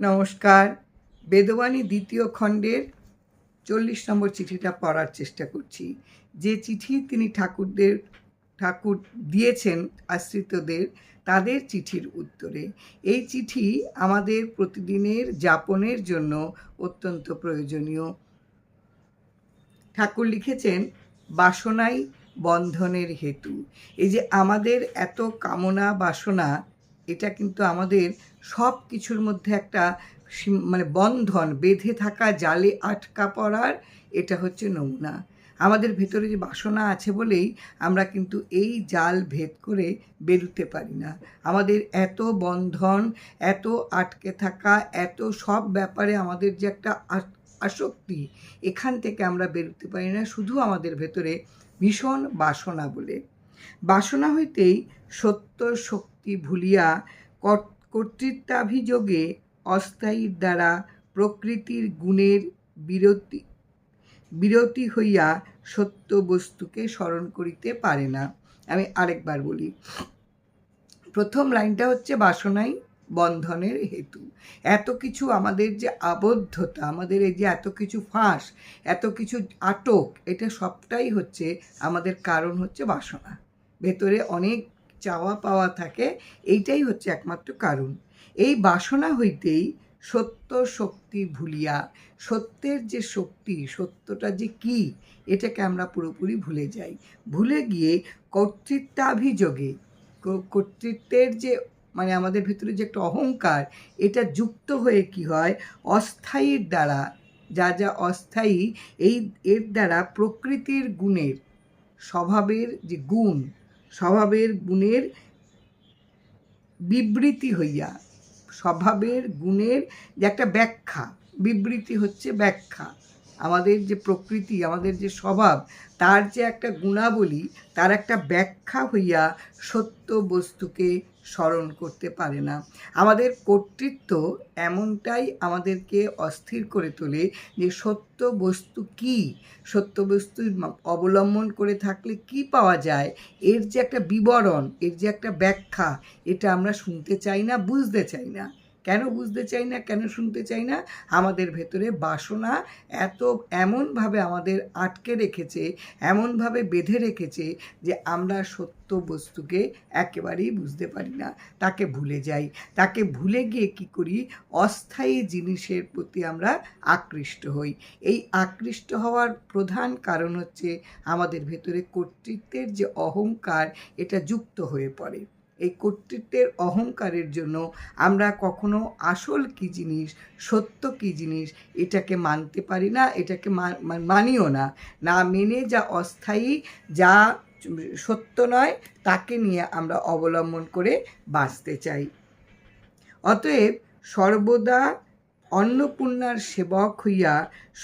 নমস্কার। বেদবাণী দ্বিতীয় খণ্ডের চল্লিশ নম্বর চিঠিটা পড়ার চেষ্টা করছি। যে চিঠি তিনি ঠাকুরদের, ঠাকুর দিয়েছেন আশ্রিতদের, তাদের চিঠির উত্তরে। এই চিঠি আমাদের প্রতিদিনের যাপনের জন্য অত্যন্ত প্রয়োজনীয়। ঠাকুর লিখেছেন, বাসনাই বন্ধনের হেতু। এই যে আমাদের এত কামনা বাসনা এটা কিন্তু আমাদের সব কিছুর মধ্যে একটা মানে বন্ধন, বেঁধে থাকা জালে আটকা পড়ার এটা হচ্ছে নমুনা। আমাদের ভেতরে যে বাসনা আছে বলেই আমরা কিন্তু এই জাল ভেদ করে বেরুতে পারি না। আমাদের এত বন্ধন, এত আটকে থাকা, এত সব ব্যাপারে আমাদের যে একটা আসক্তি, এখান থেকে আমরা বেরোতে পারি না, শুধু আমাদের ভেতরে ভীষণ বাসনা বলে। বাসনা হইতেই সত্য শক্তি ভুলিয়া কর- কর্তৃত্বাভিযোগে অস্থায়ীর দ্বারা প্রকৃতির গুণের বিরতি বিরতি হইয়া সত্য বস্তুকে স্মরণ করিতে পারে না। আমি আরেকবার বলি, প্রথম লাইনটা হচ্ছে বাসনাই বন্ধনের হেতু। এত কিছু আমাদের যে আবদ্ধতা, আমাদের এই যে এত কিছু ফাঁস, এত কিছু আটক, এটা সবটাই হচ্ছে আমাদের কারণ হচ্ছে বাসনা। ভেতরে অনেক চাওয়া পাওয়া থাকে, এইটাই হচ্ছে একমাত্র কারণ। এই বাসনা হইতেই সত্য শক্তি ভুলিয়া, সত্যের যে শক্তি, সত্যটা যে কি, এটাকে আমরা পুরোপুরি ভুলে যাই। ভুলে গিয়ে কর্তৃত্বাভিযোগে কর্তৃত্বের যে মানে আমাদের ভিতরে যে একটা অহংকার, এটা যুক্ত হয়ে কি হয়? অস্থায়ীর দ্বারা, যা যা অস্থায়ী, এই, এর দ্বারা প্রকৃতির গুণের, স্বভাবের যে গুণ স্বভাবের গুণের বিবৃতি হইয়া, স্বভাবের গুণের যে একটা ব্যাখ্যা, বিবৃতি হচ্ছে ব্যাখ্যা। আমাদের যে প্রকৃতি, আমাদের যে স্বভাব, তার যে একটা গুণাবলী, তার একটা ব্যাখ্যা হইয়া সত্য বস্তুকে স্মরণ করতে পারে না। আমাদের কর্তৃত্ব এমনটাই আমাদেরকে অস্থির করে তোলে যে সত্য বস্তু কি? সত্য বস্তু অবলম্বন করে থাকলে কি পাওয়া যায়? এর যে একটা বিবরণ, এর যে একটা ব্যাখ্যা, এটা আমরা শুনতে চাই না, বুঝতে চাই না। কেন বুঝতে চাই না, কেন শুনতে চাই না? আমাদের ভেতরে বাসনা এত এমনভাবে আমাদের আটকে রেখেছে, এমনভাবে বেঁধে রেখেছে যে আমরা সত্য বস্তুকে একেবারেই বুঝতে পারি না। তাকে ভুলে যাই। তাকে ভুলে গিয়ে কি করি? অস্থায়ী জিনিসের প্রতি আমরা আকৃষ্ট হই। এই আকৃষ্ট হওয়ার প্রধান কারণ হচ্ছে আমাদের ভেতরে কর্তৃত্বের যে অহংকার, এটা যুক্ত হয়ে পড়ে। এই কর্তৃত্বের অহংকারের জন্য আমরা কখনো আসল কি জিনিস, সত্য কী জিনিস এটাকে মানতে পারি না, এটাকে মানিও না। না মেনে যা অস্থায়ী, যা সত্য নয়, তাকে নিয়ে আমরা অবলম্বন করে বাঁচতে চাই। অতএব সর্বদা অন্নপূর্ণার সেবক হইয়া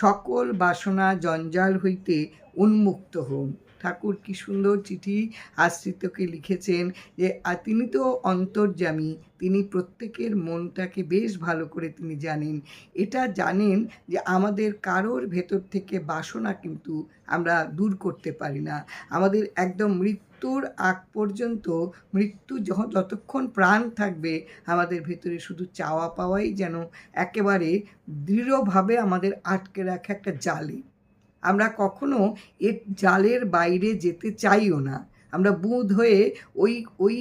সকল বাসনা জঞ্জাল হইতে উন্মুক্ত হন ঠাকুর কি সুন্দর চিঠি আশ্রিতকে লিখেছেন যে তিনি তো অন্তর্যামী, তিনি প্রত্যেকের মনটাকে বেশ ভালো করে তিনি জানেন। এটা জানেন যে, আমাদের কারোর ভেতর থেকে বাসনা কিন্তু আমরা দূর করতে পারি না। আমাদের একদম মৃত্যুর আগ পর্যন্ত মৃত্যু যখন যতক্ষণ প্রাণ থাকবে, আমাদের ভেতরে শুধু চাওয়া পাওয়াই যেন একেবারে দৃঢ়ভাবে আমাদের আটকে রাখা একটা জালে। আমরা কখনো এর জালের বাইরে যেতে চাইও না। আমরা বুধ হয়ে ওই ওই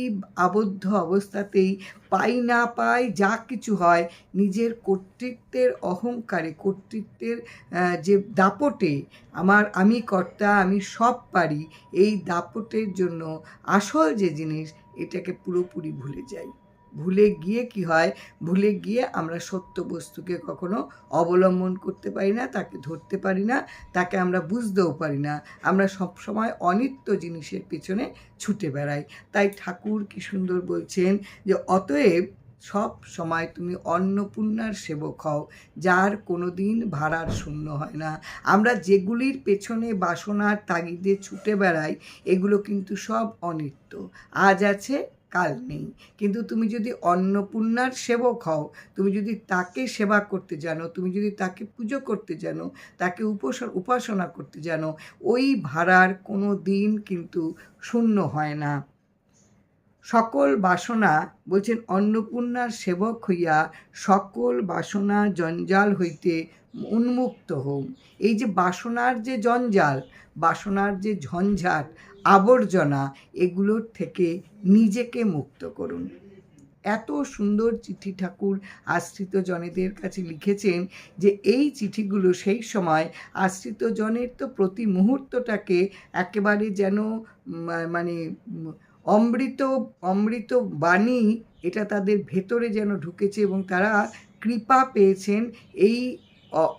আবদ্ধ অবস্থাতেই পাই না পাই যা কিছু হয় নিজের কর্তৃত্বের অহংকারে, কর্তৃত্বের যে দাপটে আমার আমি কর্তা, আমি সব পারি, এই দাপটের জন্য আসল যে জিনিস, এটাকে পুরোপুরি ভুলে যাই। ভুলে গিয়ে কি হয়? ভুলে গিয়ে আমরা সত্য বস্তুকে কখনো অবলম্বন করতে পারি না, তাকে ধরতে পারি না, তাকে আমরা বুঝতেও পারি না। আমরা সব সময় অনিত্য জিনিসের পেছনে ছুটে বেড়াই। তাই ঠাকুর কি সুন্দর বলছেন যে, অতএব সব সময় তুমি অন্নপূর্ণার সেবক হও, যার কোনো দিন ভাড়ার শূন্য হয় না। আমরা যেগুলির পেছনে বাসনার তাগিদে ছুটে বেড়াই, এগুলো কিন্তু সব অনিত্য। আজ আছে কাল নেই। কিন্তু তুমি যদি অন্নপূর্ণার সেবক হও, তুমি যদি তাকে সেবা করতে জানো, তুমি যদি তাকে পুজো করতে জানো, তাকে উপাসনা উপাসনা করতে জানো, ওই ভাড়ার কোনো দিন কিন্তু শূন্য হয় না। সকল বাসনা বলছেন, অন্নপূর্ণার সেবক হইয়া সকল বাসনা জঞ্জাল হইতে উন্মুক্ত হও। এই যে বাসনার যে জঞ্জাল, বাসনার যে ঝঞ্ঝাট আবর্জনা এগুলোর থেকে নিজেকে মুক্ত করুন। এত সুন্দর চিঠি ঠাকুর আশ্রিত জনেদের কাছে লিখেছেন যে, এই চিঠিগুলো সেই সময় আশ্রিত জনের তো প্রতি মুহূর্তটাকে একেবারে যেন মানে অমৃত অমৃত বাণী, এটা তাদের ভেতরে যেন ঢুকেছে এবং তারা কৃপা পেয়েছেন এই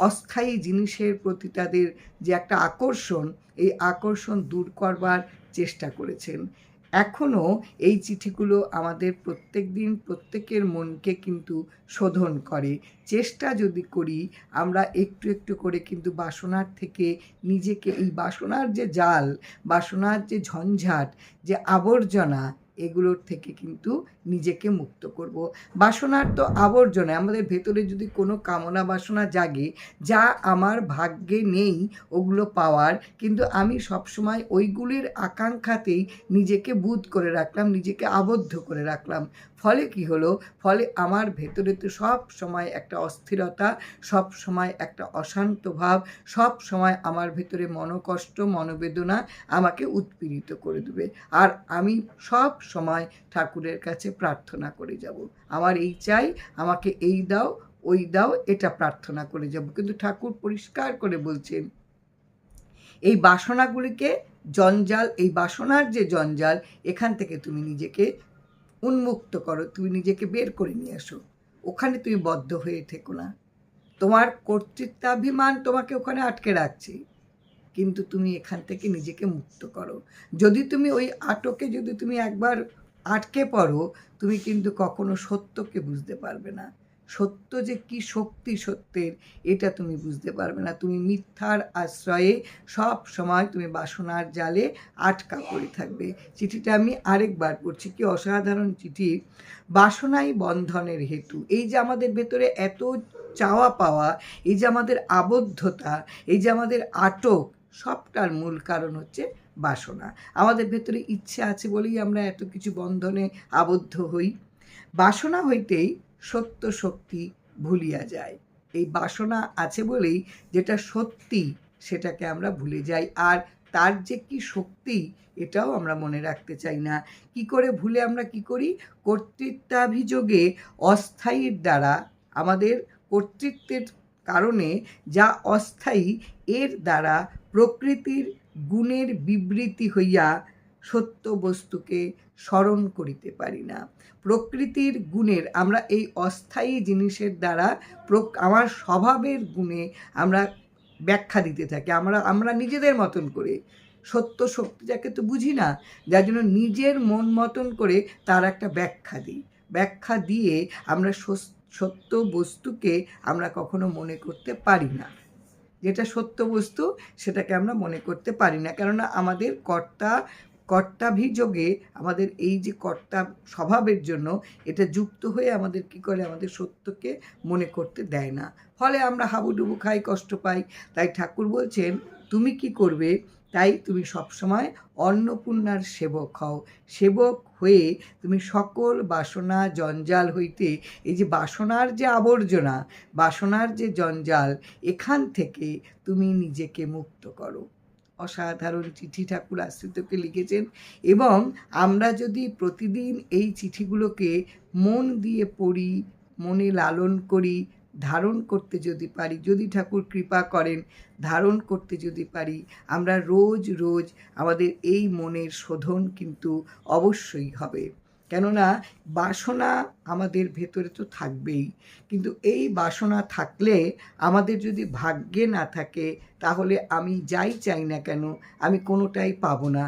অস্থায়ী জিনিসের প্রতি তাদের যে একটা আকর্ষণ এই আকর্ষণ দূর করবার চেষ্টা করেছেন। এখনও এই চিঠিগুলো আমাদের প্রত্যেক দিন প্রত্যেকের মনকে কিন্তু শোধন করে। চেষ্টা যদি করি, আমরা একটু একটু করে কিন্তু বাসনার থেকে নিজেকে, এই বাসনার যে জাল, বাসনার যে ঝঞ্ঝাট, যে আবর্জনা এগুলোর থেকে কিন্তু নিজেকে মুক্ত করব। বাসনার তো আবর্জনা, আমাদের ভেতরে যদি কোনো কামনা বাসনা জাগে, যা আমার ভাগ্যে নেই ওগুলো পাওয়ার, কিন্তু আমি সবসময় ওইগুলির আকাঙ্ক্ষাতেই নিজেকে বুধ করে রাখলাম, নিজেকে আবদ্ধ করে রাখলাম। ফলে কি হলো? ফলে আমার ভেতরে তো সব সময় একটা অস্থিরতা, সব সময় একটা অশান্ত ভাব, সব সময় আমার ভেতরে মনোকষ্ট, মনোবেদনা আমাকে উৎপীড়িত করে দেবে। আর আমি সব সময় ঠাকুরের কাছে প্রার্থনা করে যাব। আমার এই চাই, আমাকে এই দাও, ওই দাও, এটা প্রার্থনা করে যাব। কিন্তু ঠাকুর পরিষ্কার করে বলছেন, এই বাসনাগুলিকে জঞ্জাল, এই বাসনার যে জঞ্জাল, এখান থেকে তুমি নিজেকে উন্মুক্ত করো, তুমি নিজেকে বের করে নিয়ে আসো ওখানে তুমি বদ্ধ হয়ে থেকো না। তোমার কর্তৃত্বাভিমান তোমাকে ওখানে আটকে রাখছে। কিন্তু তুমি এখান থেকে নিজেকে মুক্ত করো। যদি তুমি ওই আটকে যদি তুমি একবার আটকে পড়ো, তুমি কিন্তু কখনো সত্যকে বুঝতে পারবে না। সত্য যে কি শক্তি সত্যের, এটা তুমি বুঝতে পারবে না। তুমি মিথ্যার আশ্রয়ে সব সময় তুমি বাসনার জালে আটকা পড়ে থাকবে। চিঠিটা আমি আরেকবার পড়ছি, কি অসাধারণ চিঠি। বাসনাই বন্ধনের হেতু। এই যে আমাদের ভেতরে এত চাওয়া পাওয়া, এই যে আমাদের আবদ্ধতা, এই যে আমাদের আটক, সবটার মূল কারণ হচ্ছে বাসনা। আমাদের ভেতরে ইচ্ছে আছে বলেই আমরা এত কিছু বন্ধনে আবদ্ধ হই। বাসনা হইতেই সত্য শক্তি ভুলিয়া যায়। এই বাসনা আছে বলেই যেটা সত্যি সেটাকে আমরা ভুলে যাই। আর তার যে কি শক্তি, এটাও আমরা মনে রাখতে চাই না। কি করে ভুলে আমরা কি করি? কর্তৃত্বাভিযোগে অস্থায়ীর দ্বারা আমাদের কর্তৃত্বের কারণে যা অস্থায়ী, এর দ্বারা প্রকৃতির গুণের বিবৃতি হইয়া সত্য বস্তুকে স্মরণ করিতে পারি না। প্রকৃতির গুণের আমরা এই অস্থায়ী জিনিসের দ্বারা আমার স্বভাবের গুণে আমরা ব্যাখ্যা দিতে থাকি। আমরা আমরা নিজেদের মতন করে। সত্য, শক্তি যাকে তো বুঝি না, যার জন্য নিজের মন মতন করে তার একটা ব্যাখ্যা দিই। ব্যাখ্যা দিয়ে আমরা সত্য বস্তুকে আমরা কখনো মনে করতে পারি না। যেটা সত্য বস্তু, সেটাকে আমরা মনে করতে পারি না। কেননা আমাদের কর্তা কর্তাভিযোগে আমাদের এই যে কর্তা স্বভাবের জন্য এটা যুক্ত হয়ে আমাদের কি করে আমাদের সত্যকে মনে করতে দেয় না। ফলে আমরা হাবুডুবু খাই, কষ্ট পাই। তাই ঠাকুর বলছেন, তুমি কি করবে? তাই তুমি সবসময় অন্নপূর্ণার সেবক হও। সেবক হয়ে তুমি সকল বাসনা জঞ্জাল হইতে, এই যে বাসনার যে আবর্জনা, বাসনার যে জঞ্জাল, এখান থেকে তুমি নিজেকে মুক্ত করো। অসাধারণ চিঠি ঠাকুর আশ্রিতকে লিখেছেন এবং আমরা যদি প্রতিদিন এই চিঠিগুলোকে মন দিয়ে পড়ি, মনে লালন করি, ধারণ করতে যদি পারি, যদি ঠাকুর কৃপা করেন, ধারণ করতে যদি পারি, আমরা রোজ রোজ আমাদের এই মনের শোধন কিন্তু অবশ্যই হবে। কেননা বাসনা আমাদের ভেতরে তো থাকবেই। কিন্তু এই বাসনা থাকলে আমাদের যদি ভাগ্যে না থাকে, তাহলে আমি যাই চাই না কেন, আমি কোনোটাই পাবো না।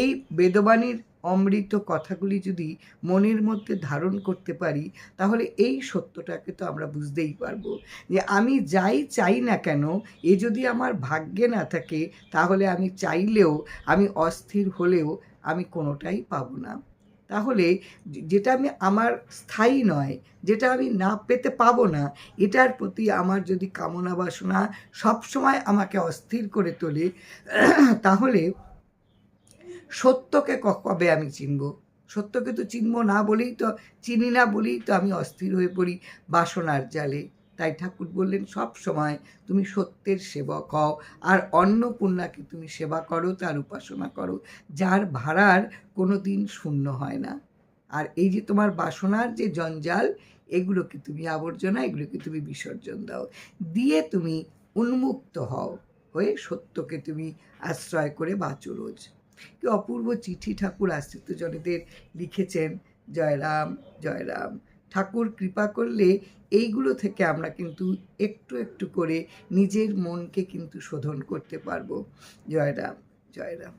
এই বেদবাণীর অমৃত কথাগুলি যদি মনের মধ্যে ধারণ করতে পারি, তাহলে এই সত্যটাকে তো আমরা বুঝতেই পারব যে আমি যাই চাই না কেন, এ যদি আমার ভাগ্যে না থাকে, তাহলে আমি চাইলেও, আমি অস্থির হলেও আমি কোনোটাই পাবো না। তাহলে যেটা আমি আমার স্থায়ী নয়, যেটা আমি না পেতে পাবো না, এটার প্রতি আমার যদি কামনা বাসনা সবসময় আমাকে অস্থির করে তোলে, তাহলে সত্যকে কবে আমি চিনব? সত্যকে তো চিনব না বলেই তো, চিনি না বলেই তো আমি অস্থির হয়ে পড়ি বাসনার জালে। তাই ঠাকুর বললেন, সব সময় তুমি সত্যের সেবক হও, আর অন্নপূর্ণাকে তুমি সেবা করো, তার উপাসনা করো। যার ভাড়ার কোনো দিন শূন্য হয় না। আর এই যে তোমার বাসনার যে জঞ্জাল, এগুলোকে তুমি আবর্জনা, এগুলোকে তুমি বিসর্জন দাও। দিয়ে তুমি উন্মুক্ত হও, হয়ে সত্যকে তুমি আশ্রয় করে বাঁচো রোজ। কি অপূর্ব চিঠি ঠাকুর আশ্রিতজনেদের লিখেছেন। জয়রাম জয়রাম, ঠাকুর কৃপা করলে এইগুলো থেকে আমরা কিন্তু একটু একটু করে নিজের মনকে কিন্তু শোধন করতে পারব। জয়রাম জয়রাম